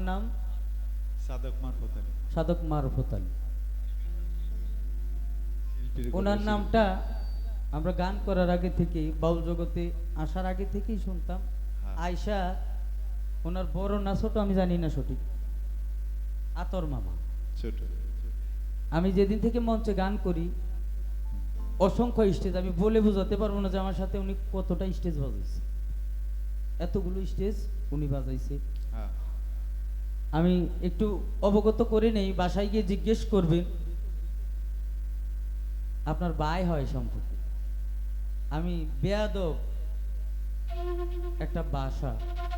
নাম? সাদক মারফত আলী। সাধক মারফত আলী। ওনার নামটা আমরা গান করার আগে থেকেই বাউল জগতে আসার আগে থেকেই শুনতাম। হ্যাঁ। আয়সা ওনার বড় না ছোট আমি জানি না সঠিক। আতর মামা। ছোট। আমি যেদিন থেকে মঞ্চে গান করি অসংখ্য স্টেজ আমি বলে বোঝাতে পারব না যে আমার সাথে উনি কতটা স্টেজ বাজাইছে। এতগুলো স্টেজ উনি বাজাইছে। হ্যাঁ। আমি একটু অবগত করে নেই বাসায় গিয়ে জিজ্ঞেস করবেন আপনার বাই হয় সম্পর্কে। আমি বেয়াদব। একটা বাসা।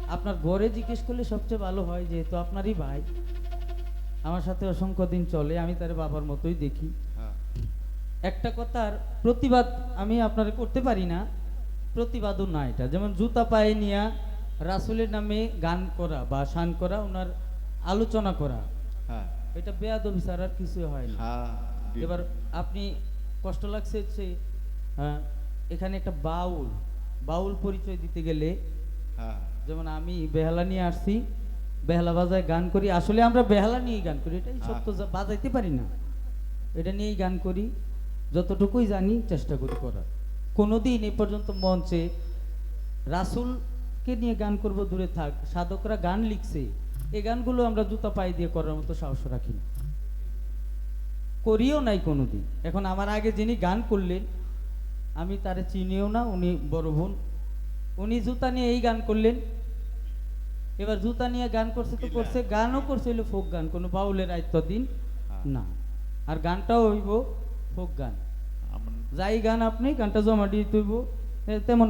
আপনার ঘরে জিজ্ঞেস করলে সবচেয়ে ভালো হয় যেহেতু আপনারই ভাই। আমার সাথে অসংখ্য দিন চলে আমি তার বাবার মতোই দেখি। হ্যাঁ। একটা কথার প্রতিবাদ আমি আপনার করতে পারি না। প্রতিবাদও না এটা। যেমন জুতা পায়ে নিয়া রাসুলের নামে গান করা বা শান করা ওনার আলোচনা করা। হ্যাঁ। এটা বেয়াদবি ছাড়া আর কিছু হয় না। হ্যাঁ এবার আপনি কষ্ট লাগছে হচ্ছে হ্যাঁ, এখানে একটা বাউল বাউল পরিচয় দিতে গেলে হ্যাঁ। যেমন আমি বেহালা নিয়ে আসছি বেহালা বাজায় গান করি। আসলে আমরা বেহালা নিয়েই গান করি এটাই সত্য বাজাইতে পারি না। এটা নিয়েই গান করি যতটুকুই জানি চেষ্টা করি করার। কোনোদিন এ পর্যন্ত মঞ্চে রাসুলকে নিয়ে গান করব দূরে থাক সাধকরা গান লিখছে এই গানগুলো আমরা জুতা পায়ে দিয়ে করার মতো সাহস রাখি না করিও নাই কোনোদিন। এখন আমার আগে যিনি গান করলেন আমি তারে চিনিও না উনি বড় বোন। উনি জুতা নিয়ে এই গান করলেন। এবার জুতা নিয়ে গান করছে তো করছে গানও করছে হইল ফোক গান। কোনো বাউলের আয়ত্ত দিন হ্যাঁ। না। আর গানটাও হইব ফোক গান। যাই গান আপনি গানটা জমা দিয়ে তৈব তেমন